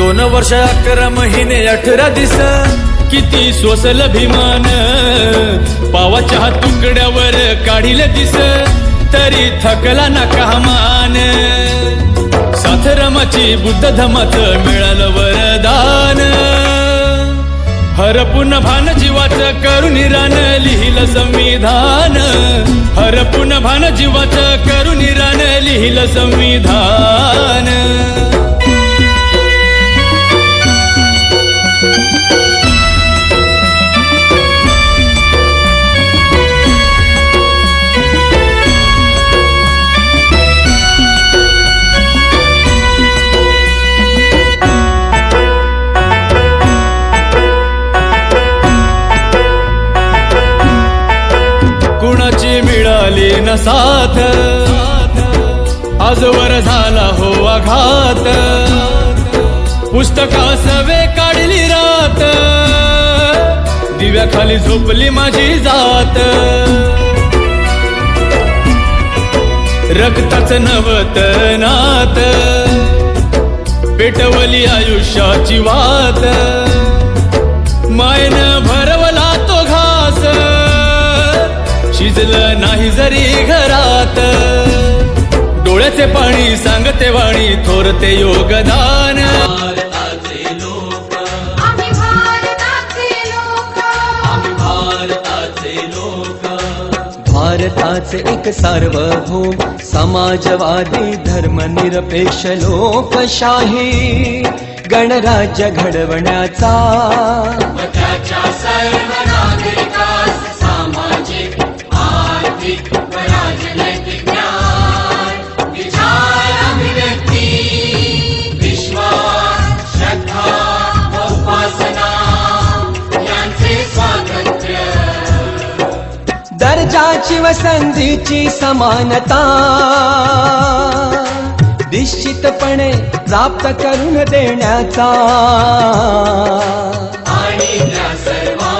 दोन वर्ष अकरा महिने अठरा दिस. किती सोसल भीमान पावाच्या तुकड्यावर काढील दिस. तरी थकला ना कामान साथरमाची बुद्ध धमाच मिळालं वरदान. हरपून भान जीवाच करून रान लिहिलं संविधान. हरपून भान जीवाच करून रान लिहिलं संविधान. कुणाची मिळाली न साथ? आजवर झाला हो आघात पुस्तका सवे काढली रात. दिव्याखाली झोपली माझी जात. रक्ताच नवत नात. पेटवली आयुष्याची वात. जरी घरात डोळ्याचे पाणी सांगते वाणी थोरते योगदान. भारताचे एक सार्वभौम समाजवादी धर्मनिरपेक्ष लोकशाही. गणराज्य घडवण्याचा दर्जाची व संधीची समानता. निश्चितपणे प्राप्त करून देण्याचा. आणि त्या सर्वांमध्ये